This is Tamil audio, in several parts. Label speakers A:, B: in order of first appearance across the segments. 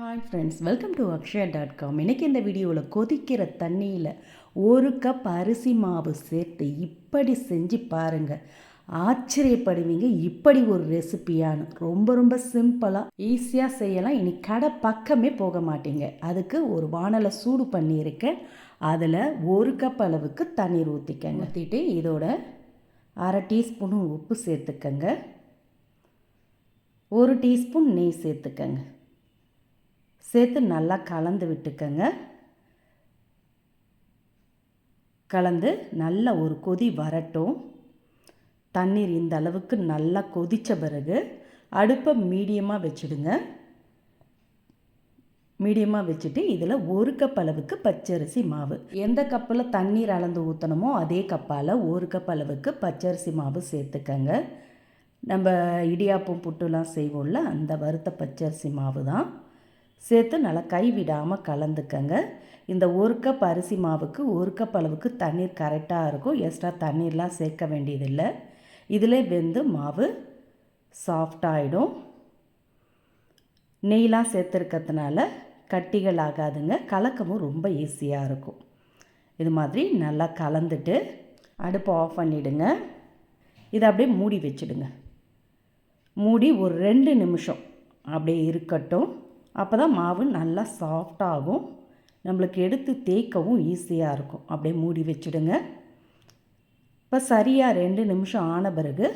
A: Hi friends welcome to Akshaya dot com இன்றைக்கி இந்த வீடியோவில் கொதிக்கிற தண்ணியில் ஒரு கப் அரிசி மாவு சேர்த்து இப்படி செஞ்சு பாருங்கள் ஆச்சரியப்படுவீங்க இப்படி ஒரு ரெசிபியானு ரொம்ப ரொம்ப சிம்பிளாக ஈஸியாக செய்யலாம். இனி கடை பக்கமே போக மாட்டீங்க. அதுக்கு ஒரு வானலை சூடு பண்ணியிருக்கேன் அதில் ஒரு கப் அளவுக்கு தண்ணீர் ஊற்றிக்கங்க ஊற்றிட்டு இதோட அரை டீஸ்பூனும் உப்பு சேர்த்துக்கங்க. ஒரு டீஸ்பூன் நெய் சேர்த்துக்கங்க. சேர்த்து நல்லா கலந்து விட்டுக்கங்க. கலந்து நல்ல ஒரு கொதி வரட்டும். தண்ணீர் இந்த அளவுக்கு நல்லா கொதித்த பிறகு அடுப்பை மீடியமாக வச்சுடுங்க. மீடியமாக வச்சுட்டு இதில் ஒரு கப் அளவுக்கு பச்சரிசி மாவு. எந்த கப்பில் தண்ணீர் அளந்து ஊற்றணுமோ அதே கப்பால் ஒரு கப் அளவுக்கு பச்சரிசி மாவு சேர்த்துக்கங்க. நம்ம இடியாப்பம் புட்டுலாம் செய்வோம்ல அந்த வறுத்த பச்சரிசி மாவு தான். சேர்த்து நல்லா கைவிடாமல் கலந்துக்கங்க. இந்த ஒரு கப் அரிசி மாவுக்கு ஒரு கப் அளவுக்கு தண்ணீர் கரெக்டாக இருக்கும். எக்ஸ்ட்ரா தண்ணீர்லாம் சேர்க்க வேண்டியதில்லை. இதிலே வெந்து மாவு சாஃப்டாகிடும் நெய்லாம் சேர்த்துருக்கிறதுனால கட்டிகள் ஆகாதுங்க. கலக்கமும் ரொம்ப ஈஸியாக இருக்கும். இது மாதிரி நல்லா கலந்துட்டு அடுப்பை ஆஃப் பண்ணிவிடுங்க இதை அப்படியே மூடி வச்சுடுங்க. மூடி ஒரு ரெண்டு நிமிஷம் அப்படியே இருக்கட்டும். அப்போ தான் மாவு நல்லா சாஃப்டாகும் நம்மளுக்கு எடுத்து தேய்க்கவும் ஈஸியாக இருக்கும். அப்படியே மூடி வச்சுடுங்க. இப்போ சரியாக ரெண்டு நிமிஷம் ஆன பிறகு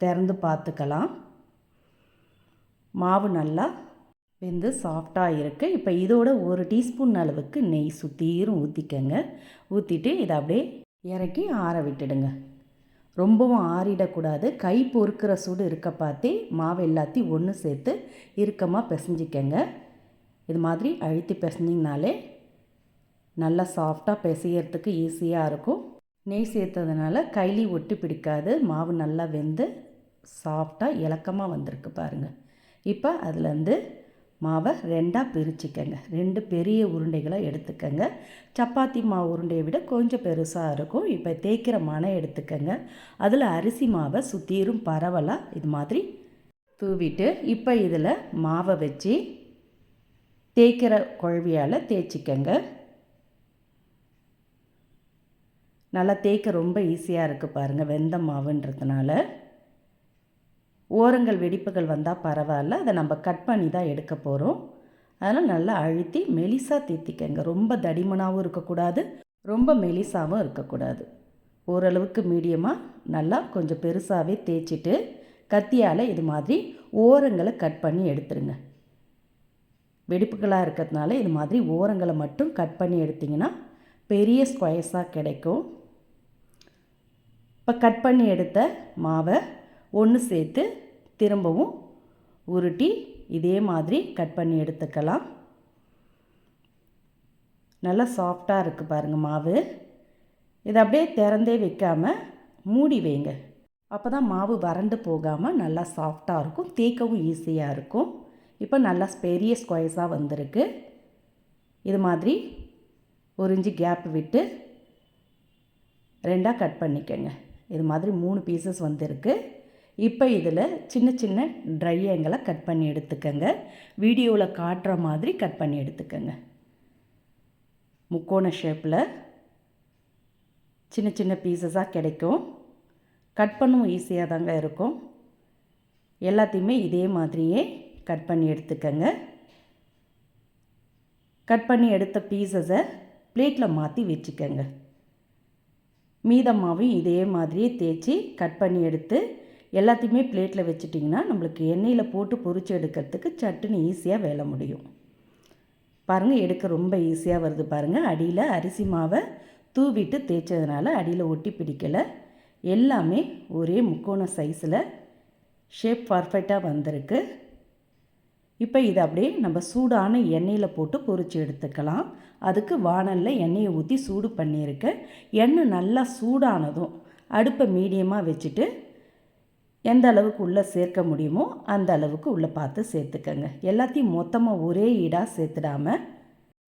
A: திறந்து பார்த்துக்கலாம். மாவு நல்லா வெந்து சாஃப்டாக இருக்குது இப்போ இதோட ஒரு டீஸ்பூன் அளவுக்கு நெய் சுற்றிரும் ஊற்றிக்கங்க ஊற்றிட்டு இதை அப்படியே இறக்கி ஆற விட்டுடுங்க. ரொம்பவும் ஆறிடக்கூடாது. கை பொறுக்கிற சூடு இருக்க பார்த்து மாவு எல்லாத்தையும் ஒன்று சேர்த்து இறுக்கமாக பிசைஞ்சிக்கங்க. இது மாதிரி அழுத்தி பிசைஞ்சிங்கனாலே நல்லா சாஃப்டாக பிசையறதுக்கு ஈஸியாக இருக்கும். நெய் சேர்த்ததுனால கைலி ஒட்டி பிடிக்காது. மாவு நல்லா வெந்து சாஃப்டாக இலக்கமாக வந்திருக்கு பாருங்கள் இப்போ அதுலேருந்து மாவை ரெண்டாக பிரிச்சுக்கங்க. ரெண்டு பெரிய உருண்டைகளை எடுத்துக்கங்க. சப்பாத்தி மாவு உருண்டையை விட கொஞ்சம் பெருசாக இருக்கும். இப்போ தேய்க்கிற மனை எடுத்துக்கங்க. அதில் அரிசி மாவை சுற்றிரும் பரவலாக இது மாதிரி தூவிட்டு இப்போ இதில் மாவை வச்சு தேய்க்கிற குழவியால் தேய்ச்சிக்கங்க. நல்லா தேய்க்க ரொம்ப ஈஸியாக இருக்குது பாருங்கள் வெந்த மாவுன்றதுனால. ஓரங்கள் வெடிப்புகள் வந்தால் பரவாயில்ல. அதை நம்ம கட் பண்ணி தான் எடுக்க போகிறோம் அதனால் நல்லா அழுத்தி மெலிசாக தேத்திக்கங்க. ரொம்ப தடிமனாகவும் இருக்கக்கூடாது. ரொம்ப மெலிசாகவும் இருக்கக்கூடாது. ஓரளவுக்கு மீடியமாக நல்லா கொஞ்சம் பெருசாகவே தேய்ச்சிட்டு கத்தியால் இது மாதிரி ஓரங்களை கட் பண்ணி எடுத்துருங்க. வெடிப்புகளாக இருக்கிறதுனால இது மாதிரி ஓரங்களை மட்டும் கட் பண்ணி எடுத்திங்கன்னா பெரிய ஸ்கொயர்ஸாக கிடைக்கும். இப்போ கட் பண்ணி எடுத்த மாவை ஒன்று சேர்த்து திரும்பவும் உருட்டி இதே மாதிரி கட் பண்ணி எடுத்துக்கலாம். நல்லா சாஃப்டாக இருக்குது பாருங்கள் மாவு. இதை அப்படியே திறந்தே வைக்காமல் மூடி வைங்க. அப்போ தான் மாவு வறண்டு போகாமல் நல்லா சாஃப்டாக இருக்கும். தேய்க்கவும் ஈஸியாக இருக்கும். இப்போ நல்லா பெரிய ஸ்கொயர்ஸாக வந்திருக்கு. இது மாதிரி ஒரு இன்ச்சு கேப் விட்டு ரெண்டாக கட் பண்ணிக்கோங்க. இது மாதிரி மூணு பீசஸ் வந்திருக்கு. இப்போ இதில் சின்ன சின்ன ட்ரையங்களை கட் பண்ணி எடுத்துக்கங்க. வீடியோவில் காட்டுற மாதிரி கட் பண்ணி எடுத்துக்கங்க. முக்கோண ஷேப்பில் சின்ன சின்ன பீசஸாக கிடைக்கும். கட் பண்ணவும் ஈஸியாக தாங்க இருக்கும். எல்லாத்தையுமே இதே மாதிரியே கட் பண்ணி எடுத்துக்கங்க. கட் பண்ணி எடுத்த பீசஸை பிளேட்டில் மாற்றி வச்சுக்கோங்க மீதமாகவும் இதே மாதிரியே தேய்ச்சி கட் பண்ணி எடுத்து எல்லாத்தையுமே பிளேட்டில் வச்சுட்டிங்கன்னா நம்மளுக்கு எண்ணெயில் போட்டு பொறிச்சு எடுக்கிறதுக்கு சட்டுன்னு ஈஸியாக வேலை முடியும். பாருங்கள் எடுக்க ரொம்ப ஈஸியாக வருது பாருங்கள் அடியில் அரிசி மாவை தூவிட்டு தேய்ச்சதுனால அடியில் ஒட்டி பிடிக்கலை. எல்லாமே ஒரே முக்கோண சைஸில் ஷேப் பர்ஃபெக்டாக வந்திருக்கு. இப்போ இதை அப்படியே நம்ம சூடான எண்ணெயில் போட்டு பொறிச்சு எடுத்துக்கலாம். அதுக்கு வானலில் எண்ணெயை ஊற்றி சூடு பண்ணியிருக்கேன் எண்ணெய் நல்லா சூடானதும் அடுப்பை மீடியமாக வச்சுட்டு எந்த அளவுக்கு உள்ளே சேர்க்க முடியுமோ அந்த அளவுக்கு உள்ளே பார்த்து சேர்த்துக்கங்க. எல்லாத்தையும் மொத்தமாக ஒரே ஈடாக சேர்த்துடாமல்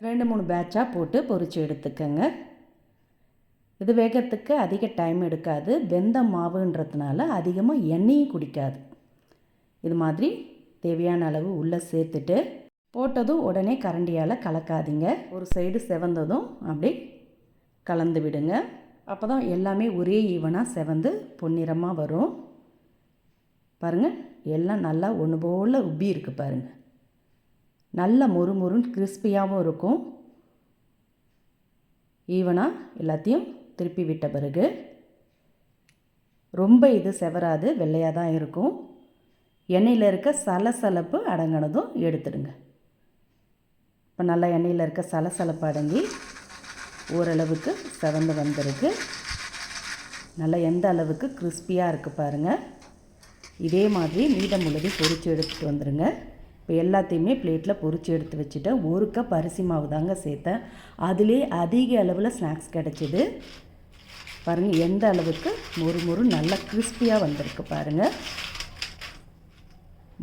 A: ரெண்டு மூணு பேட்சாக போட்டு பொறிச்சு எடுத்துக்கங்க. இது வேகத்துக்கு அதிக டைம் எடுக்காது. வெந்த மாவுன்றதுனால அதிகமாக எண்ணெயும் குடிக்காது. இது மாதிரி தேவையான அளவு உள்ளே சேர்த்துட்டு போட்டதும் உடனே கரண்டியால் கலக்காதீங்க. ஒரு சைடு செவந்ததும் அப்படி கலந்து விடுங்க. அப்போ தான் எல்லாமே ஒரே ஈவனாக செவந்து பொன்னிறமாக வரும். பாருங்கள் எல்லாம் நல்லா ஒன்று போல் உப்பி இருக்குது பாருங்கள் நல்ல மொறுமொறுன்னு கிறிஸ்பியாகவும் இருக்கும். ஈவனாக எல்லாத்தையும் திருப்பி விட்ட பிறகு ரொம்ப இது செவராது வெள்ளையாக தான் இருக்கும். எண்ணெயில் இருக்க சலசலப்பு அடங்கினதும் எடுத்துடுங்க. இப்போ நல்லா எண்ணெயில் இருக்க சலசலப்பு அடங்கி ஓரளவுக்கு செவந்து வந்திருக்கு. நல்லா எந்த அளவுக்கு கிறிஸ்பியாக இருக்குது பாருங்கள் இதே மாதிரி மீதம் உள்ளதையும் பொரித்து எடுத்துகிட்டு வந்துடுங்க இப்போ எல்லாத்தையுமே பிளேட்டில் பொரித்து எடுத்து வச்சுட்டேன். ஒரு கப் அரிசி மாவு தாங்க சேர்த்தேன். அதிலே அதிக அளவில் ஸ்நாக்ஸ் கிடச்சிது. பாருங்கள் எந்த அளவுக்கு மொறு மொறு நல்லா கிறிஸ்பியாக வந்திருக்கு பாருங்கள்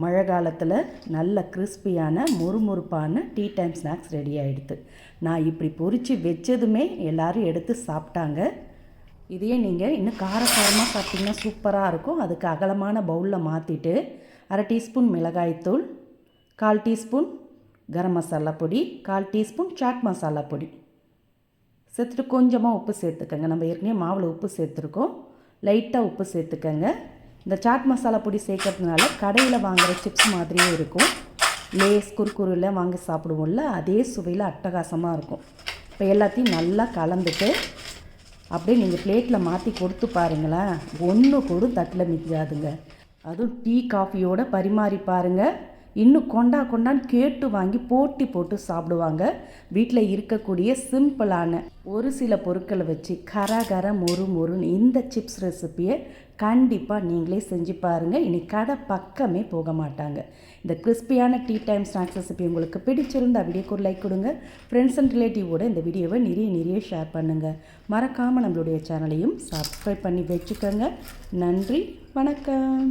A: மழை காலத்தில் நல்ல கிறிஸ்பியான முறுமுறுப்பான டீ டைம் ஸ்நாக்ஸ் ரெடி ஆகிடுது நான் இப்படி பொரித்து வச்சதுமே எல்லோரும் எடுத்து சாப்பிட்டாங்க. இதையே நீங்கள் இன்னும் காரசாரமாக சாப்பிட்டிங்கன்னா சூப்பராக இருக்கும். அதுக்கு அகலமான பவுலில் மாற்றிட்டு அரை டீஸ்பூன் மிளகாய்த்தூள் கால் டீஸ்பூன் கரம் மசாலா பொடி கால் டீஸ்பூன் சாட் மசாலா பொடி. சேர்த்துட்டு கொஞ்சமாக உப்பு சேர்த்துக்கோங்க. நம்ம ஏற்கனவே மாவில் உப்பு சேர்த்துருக்கோம். லைட்டாக உப்பு சேர்த்துக்கோங்க. இந்த சாட் மசாலா பொடி சேர்க்கறதுனால கடையில் வாங்குகிற சிப்ஸ் மாதிரியே இருக்கும். லேஸ் குறுக்குறுலாம் வாங்கி சாப்பிடுவோம்ல அதே சுவையில் அட்டகாசமாக இருக்கும். இப்போ எல்லாத்தையும் நல்லா கலந்துட்டு அப்படியே நீங்கள் பிளேட்டில் மாற்றி கொடுத்து பாருங்களேன். ஒன்று கூட தட்டில் மிஞ்சாதுங்க அதுவும் டீ காஃபியோடு பரிமாறி பாருங்கள் இன்னும் கொண்டா கொண்டான்னு கேட்டு வாங்கி போட்டி போட்டு சாப்பிடுவாங்க. வீட்டில் இருக்கக்கூடிய சிம்பிளான ஒரு சில பொருட்களை வச்சு கர கர மொறு மொறுன்னு இந்த சிப்ஸ் ரெசிப்பியை கண்டிப்பாக நீங்களே செஞ்சு பாருங்கள் இனி கடை பக்கமே போக மாட்டாங்க. இந்த கிறிஸ்பியான டீ டைம் ஸ்நாக்ஸ் ரெசிபி உங்களுக்கு பிடிச்சிருந்தா வீடியோக்கு ஒரு லைக் கொடுங்க. ஃப்ரெண்ட்ஸ் அண்ட் ரிலேட்டிவோட இந்த வீடியோவை நிறைய நிறைய ஷேர் பண்ணுங்கள் மறக்காமல் நம்மளுடைய சேனலையும் சப்ஸ்கிரைப் பண்ணி வச்சுக்கோங்க. நன்றி வணக்கம்.